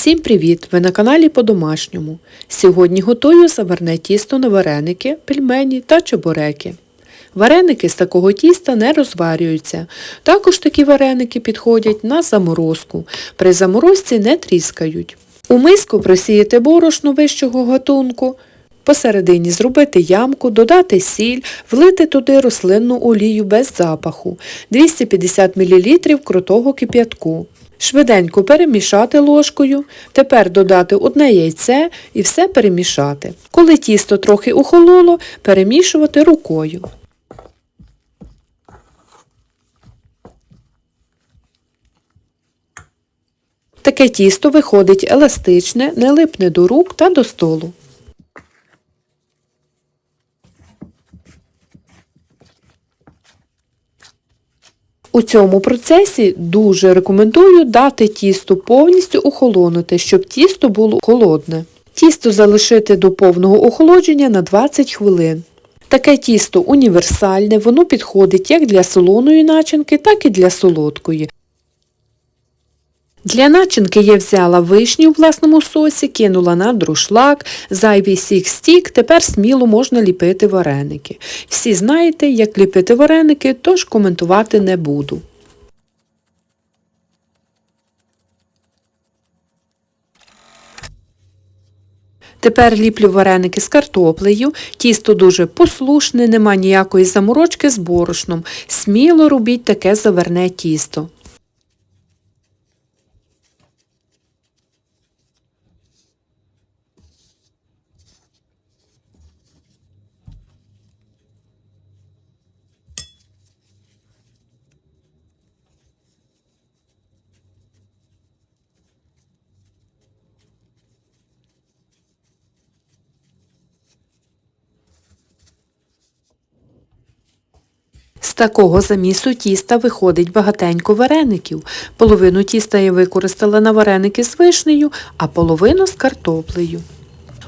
Всім привіт! Ви на каналі по-домашньому. Сьогодні готую заварне тісто на вареники, пельмені та чебуреки. Вареники з такого тіста не розварюються. Також такі вареники підходять на заморозку. При заморозці не тріскають. У миску просіяти борошно вищого гатунку, посередині зробити ямку, додати сіль, влити туди рослинну олію без запаху, 250 мл крутого кип'ятку. Швиденько перемішати ложкою, тепер додати одне яйце і все перемішати. Коли тісто трохи охололо, перемішувати рукою. Таке тісто виходить еластичне, не липне до рук та до столу. У цьому процесі дуже рекомендую дати тісту повністю охолонути, щоб тісто було холодне. Тісто залишити до повного охолодження на 20 хвилин. Таке тісто універсальне, воно підходить як для солоної начинки, так і для солодкої. Для начинки я взяла вишню в власному сосі, кинула на друшлак, зайвий сік стік, тепер сміло можна ліпити вареники. Всі знаєте, як ліпити вареники, тож коментувати не буду. Тепер ліплю вареники з картоплею, тісто дуже послушне, нема ніякої заморочки з борошном. Сміло робіть таке заверне тісто. Такого замісу тіста виходить багатенько вареників. Половину тіста я використала на вареники з вишнею, а половину з картоплею.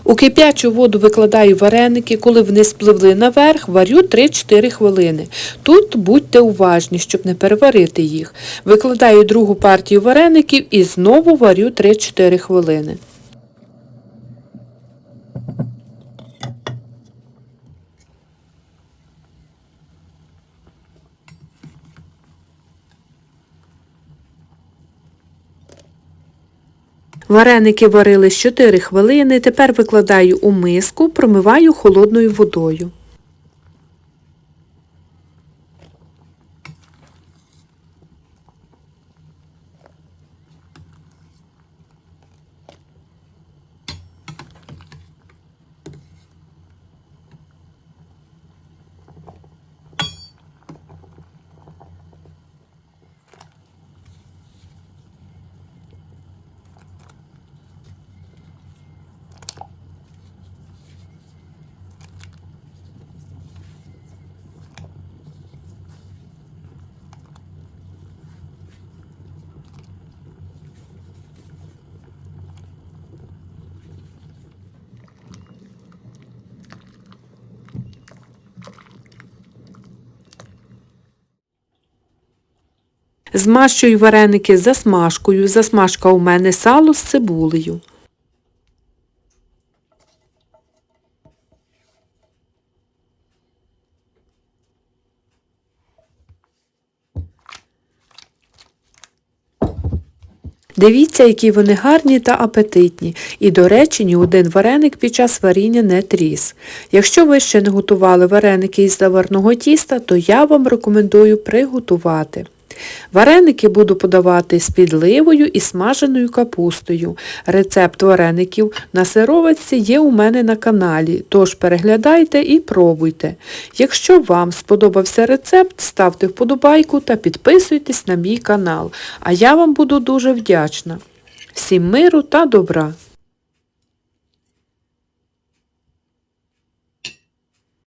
У кип'ячу воду викладаю вареники, коли вони спливли наверх, варю 3-4 хвилини. Тут будьте уважні, щоб не переварити їх. Викладаю другу партію вареників і знову варю 3-4 хвилини. Вареники варились 4 хвилини, тепер викладаю у миску, промиваю холодною водою. Змащую вареники засмажкою. Засмажка у мене сало з цибулею. Дивіться, які вони гарні та апетитні. І, до речі, ні один вареник під час варіння не тріс. Якщо ви ще не готували вареники із заварного тіста, то я вам рекомендую приготувати. Вареники буду подавати з підливою і смаженою капустою. Рецепт вареників на сироватці є у мене на каналі, тож переглядайте і пробуйте. Якщо вам сподобався рецепт, ставте вподобайку та підписуйтесь на мій канал, а я вам буду дуже вдячна. Всім миру та добра!